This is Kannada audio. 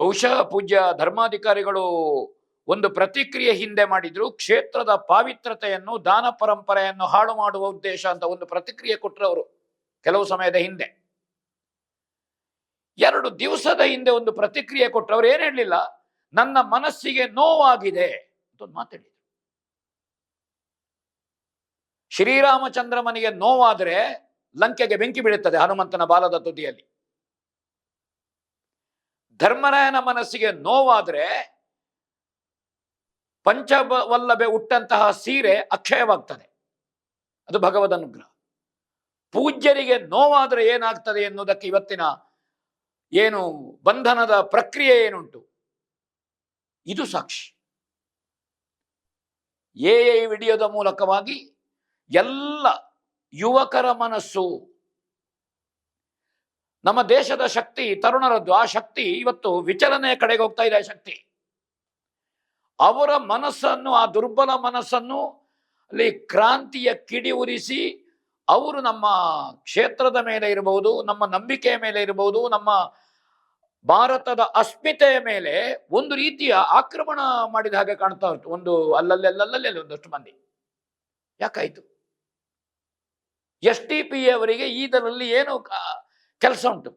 ಬಹುಶಃ ಪೂಜ್ಯ ಧರ್ಮಾಧಿಕಾರಿಗಳು ಒಂದು ಪ್ರತಿಕ್ರಿಯೆ ಹಿಂದೆ ಮಾಡಿದ್ರು, ಕ್ಷೇತ್ರದ ಪಾವಿತ್ರತೆಯನ್ನು ದಾನ ಪರಂಪರೆಯನ್ನು ಹಾಳು ಮಾಡುವ ಉದ್ದೇಶ ಅಂತ ಒಂದು ಪ್ರತಿಕ್ರಿಯೆ ಕೊಟ್ಟರು ಅವರು ಕೆಲವು ಸಮಯದ ಹಿಂದೆ. ಎರಡು ದಿವಸದ ಹಿಂದೆ ಒಂದು ಪ್ರತಿಕ್ರಿಯೆ ಕೊಟ್ಟರು ಅವ್ರು ಏನ್ ಹೇಳಲಿಲ್ಲ? ನನ್ನ ಮನಸ್ಸಿಗೆ ನೋವಾಗಿದೆ ಅಂತ ಒಂದು ಮಾತಾಡಿದ್ರು ಶ್ರೀರಾಮಚಂದ್ರಮನಿಗೆ ನೋವಾದರೆ ಲಂಕೆಗೆ ಬೆಂಕಿ ಬೀಳುತ್ತದೆ ಹನುಮಂತನ ಬಾಲದ ತುದಿಯಲ್ಲಿ. ಧರ್ಮರಾಯನ ಮನಸ್ಸಿಗೆ ನೋವಾದ್ರೆ ಪಂಚವಲ್ಲಭೆ ಉಟ್ಟಂತಹ ಸೀರೆ ಅಕ್ಷಯವಾಗ್ತದೆ. ಅದು ಭಗವದ್ ಅನುಗ್ರಹ. ಪೂಜ್ಯರಿಗೆ ನೋವಾದ್ರೆ ಏನಾಗ್ತದೆ ಎನ್ನುವುದಕ್ಕೆ ಇವತ್ತಿನ ಏನು ಬಂಧನದ ಪ್ರಕ್ರಿಯೆ ಏನುಂಟು? ಇದು ಸಾಕ್ಷಿ. ಎ ವಿಡಿಯೋದ ಮೂಲಕವಾಗಿ ಎಲ್ಲ ಯುವಕರ ಮನಸ್ಸು ನಮ್ಮ ದೇಶದ ಶಕ್ತಿ, ತರುಣರದ್ದು, ಆ ಶಕ್ತಿ ಇವತ್ತು ವಿಚಲನೆಯ ಕಡೆಗೆ ಹೋಗ್ತಾ ಇದೆ ಶಕ್ತಿ. ಅವರ ಮನಸ್ಸನ್ನು, ಆ ದುರ್ಬಲ ಮನಸ್ಸನ್ನು ಅಲ್ಲಿ ಕ್ರಾಂತಿಯ ಕಿಡಿ ಉರಿಸಿ ಅವರು ನಮ್ಮ ಕ್ಷೇತ್ರದ ಮೇಲೆ ಇರಬಹುದು, ನಮ್ಮ ನಂಬಿಕೆಯ ಮೇಲೆ ಇರಬಹುದು, ನಮ್ಮ ಭಾರತದ ಅಸ್ಮಿತೆಯ ಮೇಲೆ ಒಂದು ರೀತಿಯ ಆಕ್ರಮಣ ಮಾಡಿದ ಹಾಗೆ ಕಾಣ್ತಾ ಉಂಟು. ಒಂದು ಅಲ್ಲಲ್ಲಿ ಅಲ್ಲಲ್ಲಿ ಒಂದಷ್ಟು ಮಂದಿ. ಯಾಕಾಯ್ತು? ಎಸ್ ಟಿ ಪಿ ಅವರಿಗೆ ಇದರಲ್ಲಿ ಏನು ಕೆಲಸ ಉಂಟು.